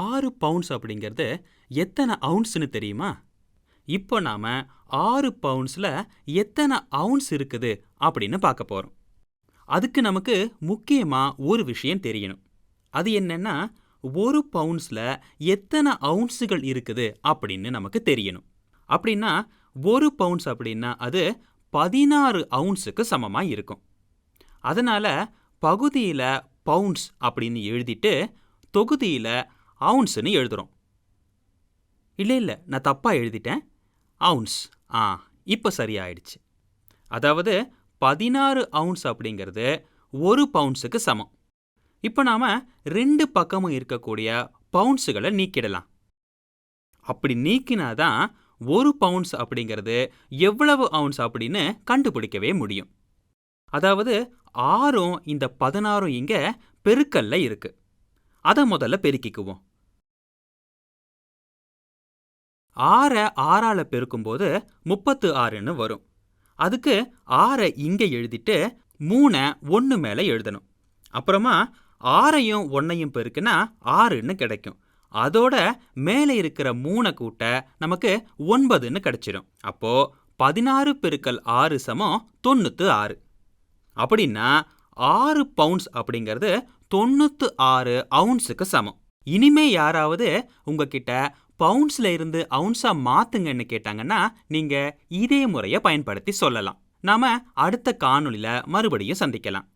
ஆறு பவுண்ட்ஸ் அப்படிங்கிறது எத்தனை அவுன்ஸ்னு தெரியுமா? இப்போ நாம ஆறு பவுண்ட்ஸில் எத்தனை அவுன்ஸ் இருக்குது அப்படின்னு பார்க்க போகிறோம் அதுக்கு நமக்கு முக்கியமாக ஒரு விஷயம் தெரியணும். அது என்னன்னா ஒரு பவுண்ட்ஸில் எத்தனை அவுன்ஸுகள் இருக்குது அப்படின்னு நமக்கு தெரியணும். அப்படின்னா ஒரு பவுண்ட்ஸ் அப்படின்னா அது பதினாறு அவுன்ஸுக்கு சமமாக இருக்கும். அதனால் பகுதியில் பவுண்ட்ஸ் அப்படின்னு எழுதிட்டு தொகுதியில் அவுன்ஸ்னு எழுதுறோம். இல்லை இல்லை நான் தப்பாக எழுதிட்டேன். அவுன்ஸ் ஆ இப்போ சரியாயிடுச்சு. அதாவது பதினாறு அவுன்ஸ் அப்படிங்கிறது ஒரு பவுன்ஸுக்கு சமம். இப்போ நாம் ரெண்டு பக்கமும் இருக்கக்கூடிய பவுன்ஸுகளை நீக்கிடலாம். அப்படி நீக்கினாதான் ஒரு பவுன்ஸ் அப்படிங்கிறது எவ்வளவு அவுன்ஸ் அப்படின்னு கண்டுபிடிக்கவே முடியும். அதாவது ஆறும் இந்த பதினாறும் இங்க பெருக்கல்ல இருக்கு. அதை முதல்ல பெருக்கிக்குவோம். ஆறை ஆறால பெருக்கும்போது முப்பத்து ஆறுன்னு வரும். அதுக்கு ஆறை இங்க எழுதிட்டு மூணை ஒன்று மேலே எழுதணும். அப்புறமா ஆறையும் ஒன்றையும் பெருக்குனா ஆறுன்னு கிடைக்கும். அதோட மேலே இருக்கிற மூணை கூட்ட நமக்கு ஒன்பதுன்னு கிடைச்சிடும் அப்போ பதினாறு பெருக்கல் ஆறு சமம் தொண்ணூத்து ஆறு. அப்படின்னா ஆறு பவுண்ட்ஸ் அப்படிங்கிறது தொண்ணூத்து ஆறு அவுன்ஸுக்கு சமம். இனிமே யாராவது உங்ககிட்ட பவுண்ட்ஸ்ல இருந்து அவுன்ஸா மாத்துங்கன்னு கேட்டாங்கன்னா நீங்க இதே முறையை பயன்படுத்தி சொல்லலாம். நாம அடுத்த காணொலியில் மறுபடியும் சந்திக்கலாம்.